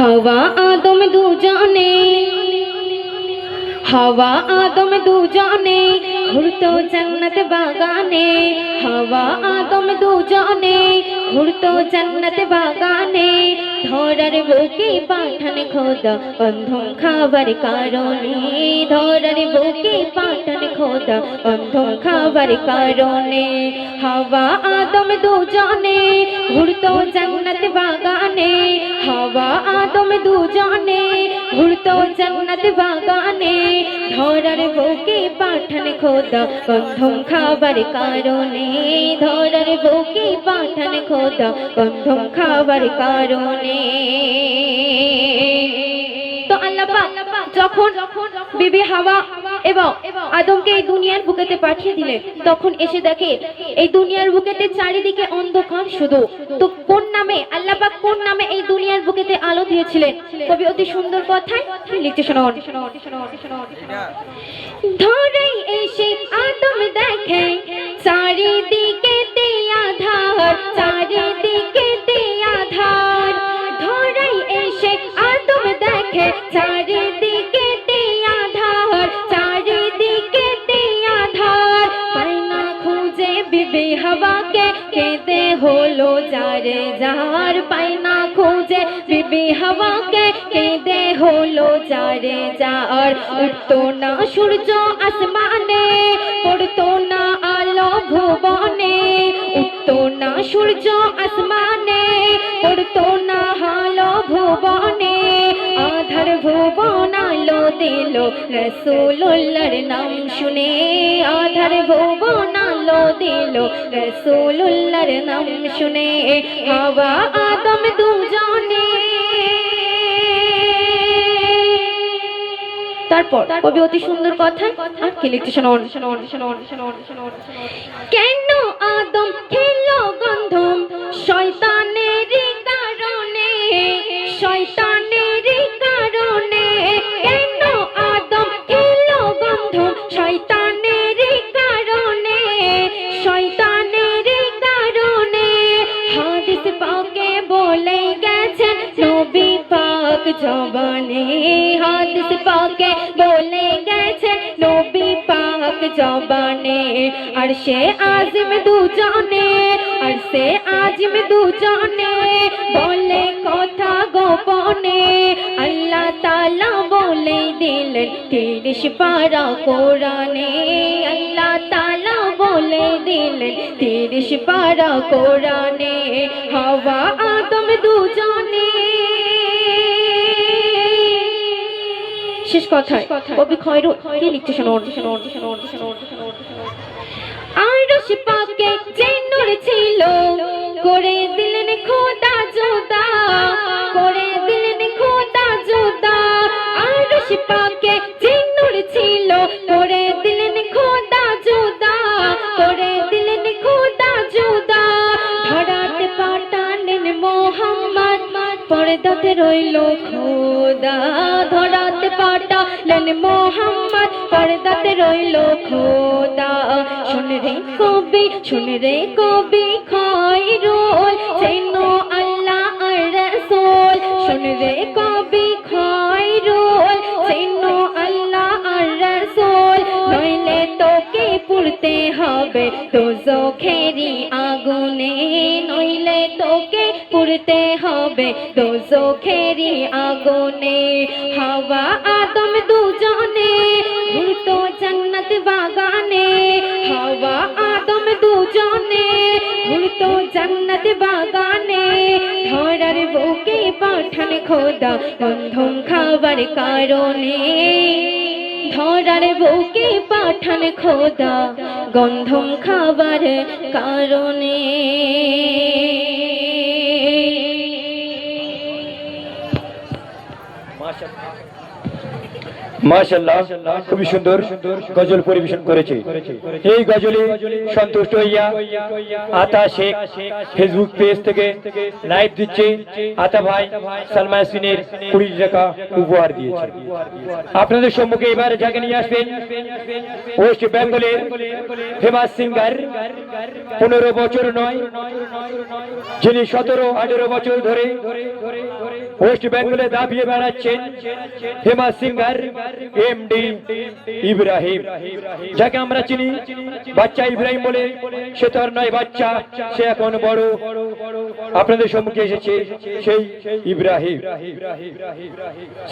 হাওয়া আদম দুজনে হাওয়া আদম দুজনে ঘুরতো জান্নাত বাগানে হাওয়া আদম দুজনে ঘুরতো জান্নাত বাগানে ধরার বুকে পাঠান খোদা অন্ধম খাবার কারণে ধরার বুকে পাঠান খোদা অন্ধম খাবার কারণে। হাওয়া আদম দুজনে ঘুরতো জান্নাত বাগানে। হাওয়া আদম দুজনে ঘুরতো জান্নাত বাগানে। ধরার বুকে পাঠান খোদা গন্ধম খাবার কারণে। ধরার বুকে পাঠান খোদা গন্ধম খাবার কারণে। তো আল্লাহ যখন বিবি হাওয়া এবং আদমকে এই দুনিয়ার বুকেতে পাঠিয়ে দিলে। তখন এসে দেখে, এই দুনিয়ার বুকেতে চারিদিকে অন্ধকার শুধু। তো কোন নামে, আল্লাহ পাক কোন নামে এই দুনিয়ার বুকেতে আলো দিয়েছিলেন? কবি অতি সুন্দর কথায় লিখতে শোনান? ধরাই এসে আদম দেখে চারিদিকে আধার, চারিদিকে যারে যার পায়না খুঁজে, বিবি হাওয়াকে কেঁদে হলো যারে যার উঠতো না সূর্য আসমানে, পড়তো না আলো ভুবনে। উঠতো না সূর্য আসমানে, পড়তো না হালো ভুবনে। আধার ভুবন আলো দিল রসুল্লাহর নাম শুনে, আধার ভুবন দিল রসুল্লাহর নাম শুনে। হওয়া আদম দুজনে। তারপর কবি অতি সুন্দর কথা আর কি লিখতে শোনান। কেন আদম খেলো গন্ধম? জবানে হাদিস পাকে বলে গেছেন নবী পাক জবানে। আর আজম দুজনে, আর আজম দুজনে বলে কথা গোপনে। আল্লাহ তালা বলে দিলেন, তিরিশ পারা কোরআনে। আল্লাহ তালা বলে দিলেন, তিরিশ পারা কোরআনে। হাওয়া আদম দুজনে শেষ কথায় কবি খয়রু কি লিখতে শোনান আরশ পাকে যে নূর ছিল, করে দিলেন খোদা জোদা, করে দিলেন খোদা জোদা। আরশ পাকে যে নূর ছিল, করে দিলেন খোদা জোদা, করে দিলেন খোদা জোদা। ধরাতে পাঠালেন মোহাম্মদ, পর্দাতে রইল খোদা মোহাম্মদ পর্দাতে রইল খোদা। শুন রে কবি, শুন রে কবি খয়রুল চেন আল্লাহ আর রাসূল। শুন রে কবি খয়রুল চেন আল্লাহ আর রাসূল। নইলে তোকে পুড়তে হবে দোজখেরি আগুনে। নইলে তোকে পুড়তে হবে দোজখেরি আগুনে। হাওয়া জান্নাত বাগানে ধরার বুকে পাঠান খোদা গন্ধম খাবার কারণে। ধরার বুকে পাঠান খোদা গন্ধম খাবার কারণে। মাশাল্লাহ খুবই সুন্দর গজল পরিবেশন করেছে। এই গজলে সন্তুষ্ট হইয়া আতা শেখ ফেসবুক পেজ থেকে লাইভ দিচ্ছে আতা ভাই সালমা ইয়াসমিনের কুড়ি টাকা উপহার দিয়েছে। আপনাদের সম্মুখে এবার যাকে নিয়ে আসবেন, ওয়েস্ট বেঙ্গলের ফেমাস সিঙ্গার। পনেরো বছর নয়, যিনি সতেরো, আঠেরো বছর ধরে ওয়েস্ট বেঙ্গলে দাবিয়ে বেড়াচ্ছেন famous singer. M D Ibrahim যাকে আমরা চিনি, বাচ্চা ইব্রাহিম বলে, সে তো আর নয় বাচ্চা, সে এখন বড়। আপনাদের সম্মুখে এসেছে সেই ইব্রাহিম।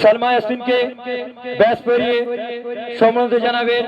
সালমা ইয়াসিনকে ব্যাস পরিয়ে সম্বন্ধে জানাবেন।